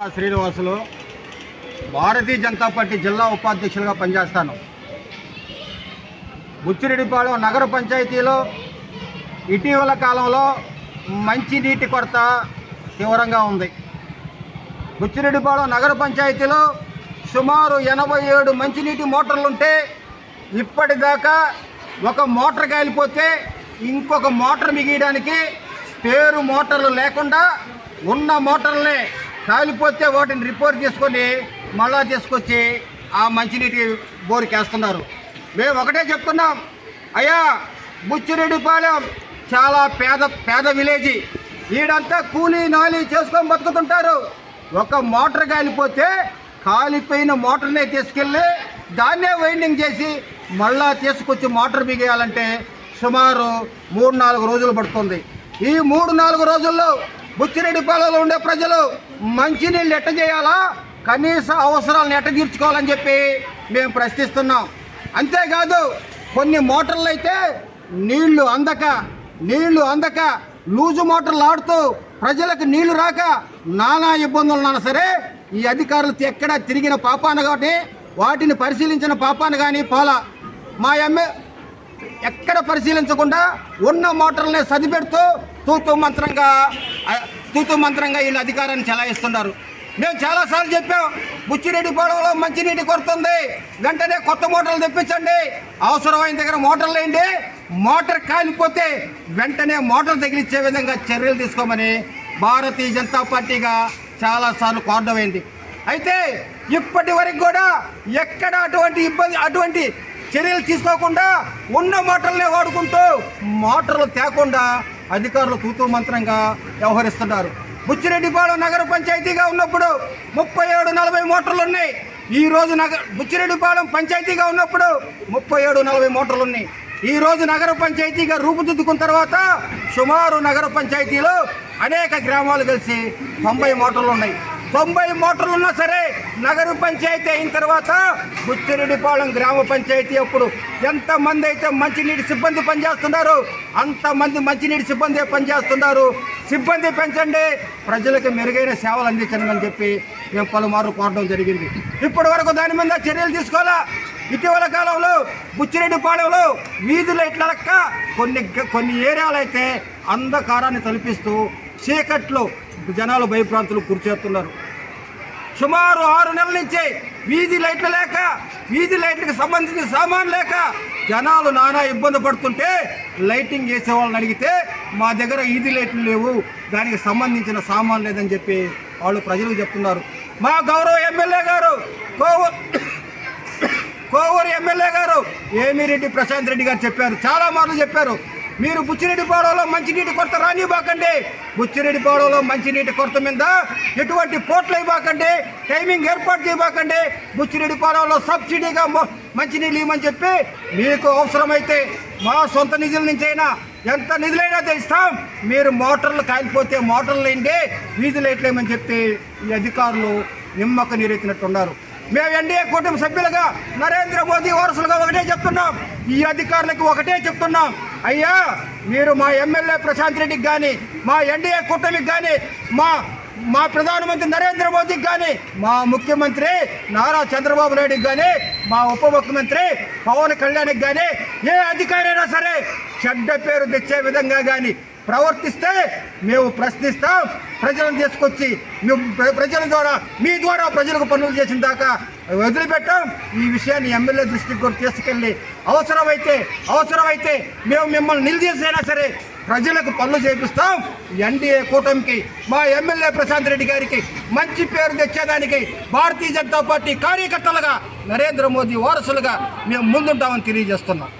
Srinivasulu Bharatiya Janata party జిల్లా ఉపాధ్యక్షులుగా పనిచేస్తాను. బుచ్చిరెడ్డిపాళెం నగర పంచాయతీలో ఇటీవల కాలంలో మంచినీటి కొరత తీవ్రంగా ఉంది. బుచ్చిరెడ్డిపాళెం నగర పంచాయతీలో సుమారు ఎనభై ఏడు మంచినీటి మోటార్లుంటే ఇప్పటిదాకా ఒక మోటార్ కాలిపోతే ఇంకొక మోటార్ మిగియడానికి పేరు మోటార్లు లేకుండా ఉన్న మోటార్లే కాలిపోతే వాటిని రిపోర్ట్ చేసుకొని మళ్ళా తీసుకొచ్చి ఆ మంచినీటి బోరుకేస్తున్నారు. మేము ఒకటే చెప్తున్నాం అయ్యా బుచ్చిరెడ్డిపాలెం చాలా పేద పేద విలేజ్. ఈడంతా కూలీ నాలి చేసుకొని బతుకుతుంటారు. ఒక మోటార్ కాలిపోతే కాలిపోయిన మోటార్నే తీసుకెళ్ళి దాన్నే వైండింగ్ చేసి మళ్ళా తీసుకొచ్చి మోటార్ బిగేయాలంటే సుమారు మూడు నాలుగు రోజులు పడుతుంది. ఈ మూడు నాలుగు రోజుల్లో బుచ్చిరెడ్డిపాలెంలో ఉండే ప్రజలు మంచినీళ్ళు ఎట్ట చేయాలా? కనీస అవసరాలను ఎట్ట తీర్చుకోవాలని చెప్పి మేము ప్రశ్నిస్తున్నాం. అంతేకాదు కొన్ని మోటార్లు అయితే నీళ్ళు అందక నీళ్ళు అందక లూజు మోటార్లు ఆడుతూ ప్రజలకు నీళ్ళు రాక నానా ఇబ్బందులు ఉన్నా సరే ఈ అధికారులు ఎక్కడ తిరిగిన పాపాన కాబట్టి వాటిని పరిశీలించిన పాపాన కానీ పోలా. మా ఎమ్మె ఎక్కడ పరిశీలించకుండా ఉన్న మోటార్లనే సదిపెడుతూ తూతు మంత్రంగా తూతు మంత్రంగా వీళ్ళు అధికారాన్ని చెలాయిస్తున్నారు. మేము చాలాసార్లు చెప్పాం బుచ్చిరెడ్డి పొడవలో మంచినీటి కొడుతుంది వెంటనే కొత్త మోటార్లు తెప్పించండి. అవసరమైన దగ్గర మోటార్లు వేయండి మోటార్ కాలిపోతే వెంటనే మోటార్ తగిలిచ్చే విధంగా చర్యలు తీసుకోమని భారతీయ జనతా పార్టీగా చాలాసార్లు కోరడమైంది అయితే ఇప్పటి వరకు కూడా ఎక్కడ అటువంటి ఇబ్బంది అటువంటి చర్యలు తీసుకోకుండా ఉన్న మాటలనే వాడుకుంటూ మాటలు తేకుండా అధికారులు తూతూ మంత్రంగా వ్యవహరిస్తున్నారు. బుచ్చిరెడ్డిపాలెం నగర పంచాయతీగా ఉన్నప్పుడు ముప్పై ఏడు నలభై మోటార్లు ఉన్నాయి ఈ రోజు నగర బుచ్చిరెడ్డిపాలెం పంచాయతీగా ఉన్నప్పుడు ముప్పై ఏడు నలభై మోటార్లు ఉన్నాయి ఈ రోజు నగర పంచాయతీగా రూపుదిద్దుకున్న తర్వాత సుమారు నగర పంచాయతీలో అనేక గ్రామాలు కలిసి తొంభై మోటార్లు ఉన్నాయి తొంభై మోటార్లు ఉన్నా సరే నగర పంచాయతీ అయిన తర్వాత బుచ్చిరెడ్డిపాలెం గ్రామ పంచాయతీ అప్పుడు ఎంతమంది అయితే మంచినీటి సిబ్బంది పనిచేస్తున్నారు అంతమంది మంచినీటి సిబ్బంది పనిచేస్తున్నారు. సిబ్బంది పెంచండి ప్రజలకు మెరుగైన సేవలు అందించండి అని చెప్పి మేము పలుమార్లు కోరడం జరిగింది. ఇప్పటి వరకు దాని మీద చర్యలు తీసుకోవాలా? ఇటీవల కాలంలో బుచ్చిరెడ్డిపాలెంలో వీధి లైట్ల లెక్క కొన్ని కొన్ని ఏరియాలు అయితే అంధకారాన్ని తలపిస్తూ చీకట్లో జనాలు భయప్రాంతులు కూర్చేస్తున్నారు సుమారు ఆరు నెలల నుంచి వీధి లైట్లు లేక వీధి లైట్లకు సంబంధించిన సామాన్ లేక జనాలు నానా ఇబ్బంది పడుతుంటే లైటింగ్ చేసే వాళ్ళని అడిగితే మా దగ్గర వీధి లైట్లు లేవు దానికి సంబంధించిన సామాన్ లేదని చెప్పి వాళ్ళు ప్రజలకు చెప్తున్నారు. మా గౌరవ ఎమ్మెల్యే గారు కోవ కోవూరు ఎమ్మెల్యే గారు ఏమిరెడ్డి ప్రశాంత్ రెడ్డి గారు చెప్పారు. చాలా మార్లు చెప్పారు. మీరు బుచ్చిరెడ్డిపాడలో మంచినీటి కొరత రానివ్వకండి. బుచ్చిరెడ్డిపాడలో మంచినీటి కొరత మీద ఎటువంటి పోట్లు ఇవ్వకండి. టైమింగ్ ఏర్పాటు చేయబాకండి. బుచ్చిరెడ్డిపాడలో సబ్సిడీగా మంచినీళ్ళు ఇవ్వమని చెప్పి మీకు అవసరమైతే మా సొంత నిధుల నుంచైనా ఎంత నిధులైనా తెస్తాం. మీరు మోటార్లు కాలిపోతే మోటార్లు ఇండి వీధి లైట్లు వేయమని ఈ అధికారులు నిమ్మక నీరెత్తినట్టున్నారు. మేము ఎన్డీఏ కుటుంబ సభ్యులుగా నరేంద్ర మోదీ వారసులుగా ఒకటే చెప్తున్నాం. ఈ అధికారులకు ఒకటే చెప్తున్నాం. అయ్యా మీరు మా ఎమ్మెల్యే ప్రశాంత్ రెడ్డికి కానీ మా ఎన్డీఏ కూటమికి కానీ మా మా ప్రధానమంత్రి నరేంద్ర మోదీకి కానీ మా ముఖ్యమంత్రి నారా చంద్రబాబు నాయుడుకి కానీ మా ఉప ముఖ్యమంత్రి పవన్ కళ్యాణ్కి కానీ ఏ అధికారైనా సరే చెడ్డ పేరు తెచ్చే విధంగా కానీ ప్రవర్తిస్తే మేము ప్రశ్నిస్తాం ప్రజలను తీసుకొచ్చి మేము ప్రజల ద్వారా మీ ద్వారా ప్రజలకు పనులు చేసిన దాకా వదిలిపెట్టాం. ఈ విషయాన్ని ఎమ్మెల్యే దృష్టికి కూడా తీసుకెళ్ళి అవసరమైతే అవసరమైతే మేము మిమ్మల్ని నిలదీసైనా సరే ప్రజలకు పనులు చేపిస్తాం. ఎన్డీఏ కూటమికి మా ఎమ్మెల్యే ప్రశాంత్ రెడ్డి గారికి మంచి పేరు తెచ్చేదానికి భారతీయ జనతా పార్టీ కార్యకర్తలుగా నరేంద్ర మోదీ వారసులుగా మేము ముందుంటామని తెలియజేస్తున్నాం.